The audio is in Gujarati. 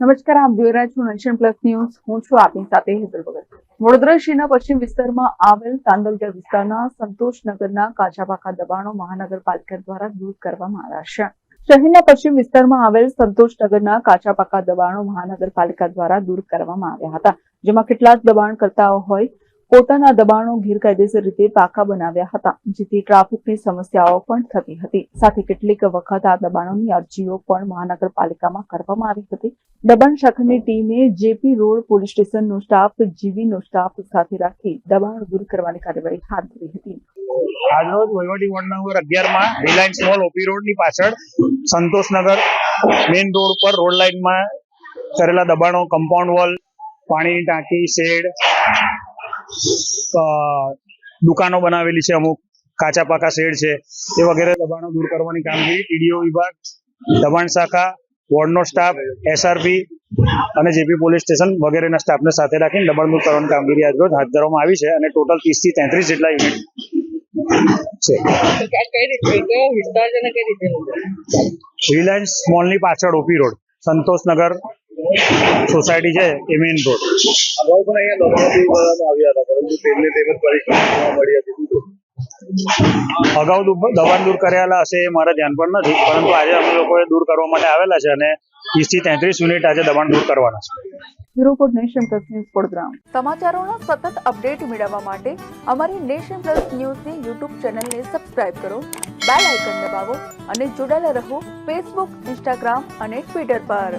નમસ્કાર, આપ જોઈ રહ્યા છો નેશન પ્લસ ન્યૂઝ. હું છું આપની સાથે હેતલ ભગત. વડોદરા શહેરના પશ્ચિમ વિસ્તારમાં આવેલ તાંદલગઢ વિસ્તારના સંતોષનગરના કાચાપાકા દબાણો મહાનગરપાલિકા દ્વારા દૂર કરવામાં આવ્યા છે. શહેરના પશ્ચિમ વિસ્તારમાં આવેલ સંતોષનગરના કાચાપાકા દબાણો મહાનગરપાલિકા દ્વારા દૂર કરવામાં આવ્યા હતા, જેમાં કેટલાક દબાણકર્તાઓ હોય પોતાના દબાણો ગેરકાયદેસર રીતે પાકા બનાવ્યા હતા, જેથી ટ્રાફિકની સમસ્યાઓ પણ થતી હતી. સાથે કેટલીક વખત આ દબાણોની અરજીઓ પણ મહાનગરપાલિકામાં કરવામાં આવી હતી. દબાણ શાખાની ટીમે જેપી રોડ પોલીસ સ્ટેશનનો સ્ટાફ, જીવીનો સ્ટાફ સાથે રાખી દબાણ દૂર કરવાની કાર્યવાહી હાથ ધરી હતી. આજરોજ વહીવટી વોર્ડ નંબર અગિયારમાં રિલાયન્સ મોલ ઓપી રોડની પાછળ સંતોષનગર મેઇન રોડ પર રોડ લાઇનમાં કરેલા દબાણો, કમ્પાઉન્ડ વોલ, પાણીની ટાંકી, શેડ દુકાનો બનાવેલી છે અમુક કાચા પાકા શેડ છે એ વગેરે દબાણો દૂર કરવાની કામગીરી ટીડીઓ વિભાગ દબાણ શાખા વોર્ડનો સ્ટાફ એસઆરપી અને જેપી પોલીસ સ્ટેશન વગેરેના સ્ટાફને સાથે રાખીને દબાણ દૂર કરવાની કામગીરી આજરોજ હાથ ધરવામાં આવી છે અને ટોટલ ત્રીસથી તેત્રીસ જેટલા યુનિટ છે. રિલાયન્સ મોલની પાછળ ઓપી રોડ સંતોષનગર સોસાયટી છે એ મેઇન રોડ. અગાઉ પણ અહીંયા દબાણો કરવામાં આવ્યા હતા પરંતુ તેમને તેમજ પરિસ્થિતિ મળી હતી. અગાઉ દબાણ દૂર કરેલા હશે એ મારા ધ્યાન પણ નથી પરંતુ આજે અમે લોકોએ દૂર કરવા માટે આવેલા છે અને ત્રીસથી તેત્રીસ યુનિટ આજે દબાણ દૂર કરવાના છે. Bureau for nation plus news Vadodara. સમાચારોનો સતત અપડેટ મેળવવા માટે અમારી નેશન પ્લસ ન્યૂઝની યુટ્યુબ ચેનલને સબસ્ક્રાઇબ કરો બેલ આઇકન દબાવો અને જોડાયેલા રહો ફેસબુક ઇન્સ્ટાગ્રામ અને ટ્વિટર પર.